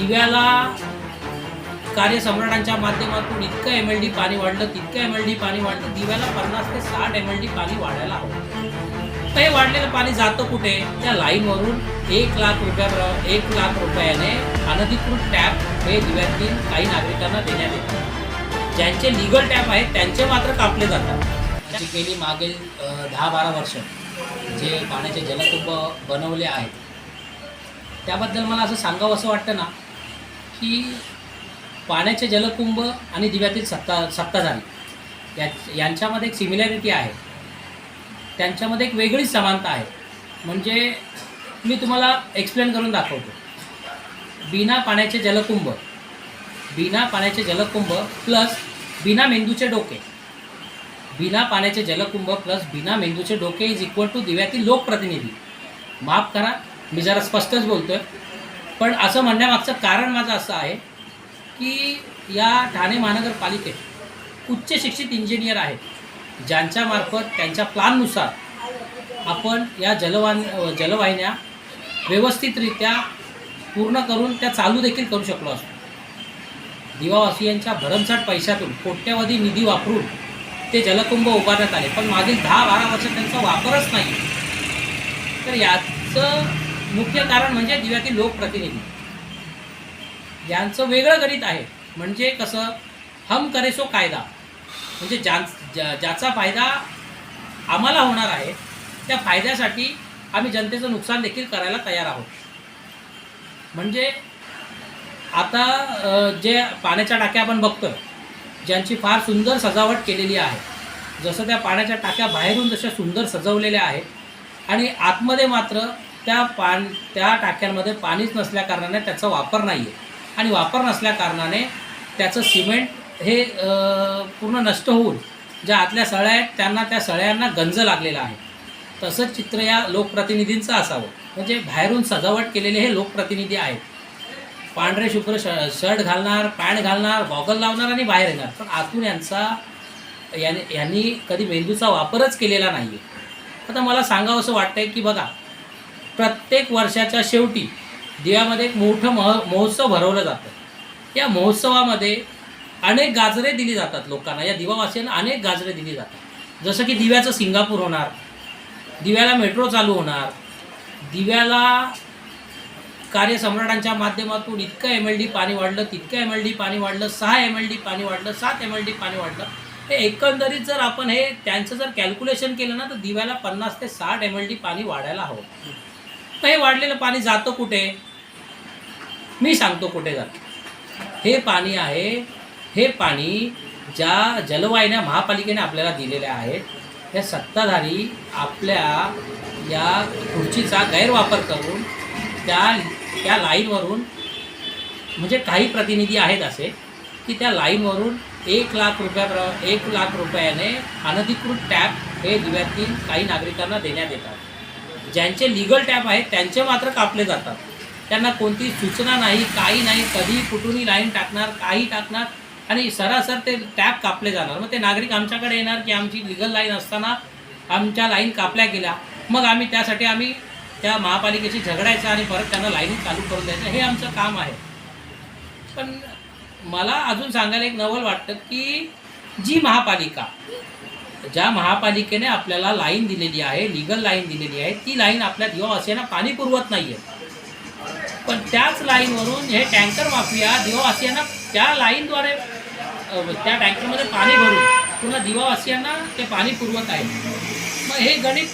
दिव्याला कार्यसम्राटांच्या माध्यमातून इतकं M L D पाणी वाढलं तितकं एम एल डी पाणी वाढलं दिव्याला पन्नास ते साठ एम एल डी पाणी वाढायला हवं. ते वाढलेलं पाणी जातं कुठे? त्या लाईनवरून एक लाख रुपया एक लाख रुपयाने अनधिकृत टॅप हे दिव्यातील काही नागरिकांना देण्यात येतात ज्यांचे लिगल टॅप आहेत त्यांचे मात्र कापले जातात. त्याची गेली मागील दहा बारा वर्ष जे पाण्याचे जलकुंभ बनवले आहेत. त्याबद्दल मला असं सांगावं असं वाटतं ना? की पाण्याचे जलकुंभ आणि दिव्यातील सत्ता सत्ताधारी या यांच्यामध्ये एक सिमिलॅरिटी आहे. त्यांच्यामध्ये एक वेगळीच समानता आहे. म्हणजे मी तुम्हाला एक्सप्लेन करून दाखवतो. बिना पाण्याचे जलकुंभ बिना पाण्याचे जलकुंभ प्लस बिना मेंदूचे डोके. बिना पाण्याचे जलकुंभ प्लस बिना मेंदूचे डोके इज इक्वल टू दिव्यातील लोकप्रतिनिधी. माफ करा मी जरा स्पष्टच बोलतोय. पण असं म्हणण्यामागचं कारण माझं असं आहे की या ठाणे महानगरपालिकेत उच्च शिक्षित इंजिनियर आहेत ज्यांच्यामार्फत त्यांच्या प्लाननुसार आपण या जलवान जलवाहिन्या व्यवस्थितरित्या पूर्ण करून त्या चालू देखील करू शकलो असतो. दिवावासियांच्या भरमसाठ पैशातून कोट्यवधी निधी वापरून ते जलकुंभ उभारण्यात आले. पण मागील दहा बारा वर्ष त्यांचा वापरच नाही. तर याचं मुख्य कारण म्हणजे दिव्यातील लोकप्रतिनिधी. यांचं वेगळं गणित आहे. म्हणजे कसं? हम करेसो कायदा. म्हणजे ज्या ज्या- ज्याचा फायदा आम्हाला होणार आहे त्या फायद्यासाठी आम्ही जनतेचं नुकसान देखील करायला तयार आहोत. म्हणजे आता जे पाण्याच्या टाक्या आपण बघतो ज्यांची फार सुंदर सजावट केलेली आहे. जसं त्या पाण्याच्या टाक्या बाहेरून जशा सुंदर सजवलेल्या आहेत आणि आतमध्ये मात्र त्या पान त्या टाक्यांमध्ये पाणीच नसल्याकारणाने त्याचा वापर नाही आहे आणि वापर नसल्याकारणाने त्याचं सिमेंट हे पूर्ण नष्ट होऊन ज्या आतल्या सळ्या आहेत त्यांना त्या सळ्यांना गंज लागलेला आहे. तसंच चित्र या लोकप्रतिनिधींचं असावं. म्हणजे बाहेरून सजावट केलेले हे लोकप्रतिनिधी आहेत. पांढरे शुभ्र श शर्ट घालणार पॅन्ट घालणार गॉगल लावणार आणि बाहेर येणार. पण आतून यांचा याने यांनी कधी मेंदूचा वापरच केलेला नाही आहे आता मला सांगावं असं वाटतंय की बघा प्रत्येक वर्षाच्या शेवटी दिव्यामध्ये एक मोठं मह महोत्सव भरवलं जातं. या महोत्सवामध्ये अनेक गाजरे दिली जातात लोकांना. या दिवावासियांना अनेक गाजरे दिली जातात. जसं की दिव्याचं सिंगापूर होणार दिव्याला मेट्रो चालू होणार दिव्याला कार्यसम्राटांच्या माध्यमातून इतकं एम एल डी पाणी वाढलं तितकं एम एल डी पाणी वाढलं सहा एम एल डी पाणी वाढलं सात एम एल डी पाणी वाढलं. हे एकंदरीत जर आपण हे त्यांचं जर कॅल्क्युलेशन केलं ना तर दिव्याला पन्नास ते साठ एम एल डी पाणी वाढायला हवं. तर हे वाढलेलं पाणी जातं कुठे? मी सांगतो कुठे जातं. हे पाणी आहे हे पाणी ज्या जलवाहिन्या महापालिकेने आपल्याला दिलेल्या आहेत त्या सत्ताधारी आपल्या या खुर्चीचा गैरवापर करून त्या त्या लाईनवरून म्हणजे काही प्रतिनिधी आहेत असे की त्या लाईनवरून एक लाख रुपया एक लाख रुपयाने अनधिकृत टॅप हे दिव्यातील काही नागरिकांना देण्यात येतात. ज्यांचे लिगल टॅप आहेत त्यांचे मात्र कापले जातात. त्यांना कोणती सूचना नाही काही नाही कधी कुठूनही लाईन टाकणार काही टाकणार आणि सरासर ते टॅप कापले जाणार. मग ते नागरिक आमच्याकडे येणार की आमची लिगल लाईन असताना आमच्या लाईन कापल्या गेल्या. मग आम्ही त्यासाठी आम्ही त्या महापालिकेशी झगडायचं आणि परत त्यांना लाईन चालू करून द्यायचं. हे आमचं काम आहे. पण मला अजून सांगायला एक नवल वाटतं की जी महापालिका ज्या महापालिकेने आपल्याला लाईन दिलेली आहे लिगल लाईन दिलेली आहे ती लाईन आपल्या दिवावासियांना पाणी पुरवत नाही आहे पण त्याच लाईनवरून हे टँकर माफिया दिवावासियांना त्या लाईनद्वारे त्या टँकरमध्ये पाणी भरून पुन्हा दिवावासियांना ते पाणी पुरवत आहे. मग हे गणित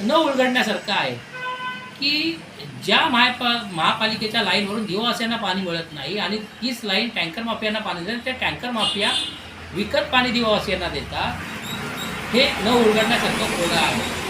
न उलगडण्यासारखं आहे की ज्या महापा महापालिकेच्या लाईनवरून दिवावासियांना पाणी मिळत नाही आणि तीच लाईन टँकर माफियांना पाणी देतात त्या टँकर माफिया विकत पाणी दिवावासियांना देतात हे न उलगडण्यासारखं कोडं आहे.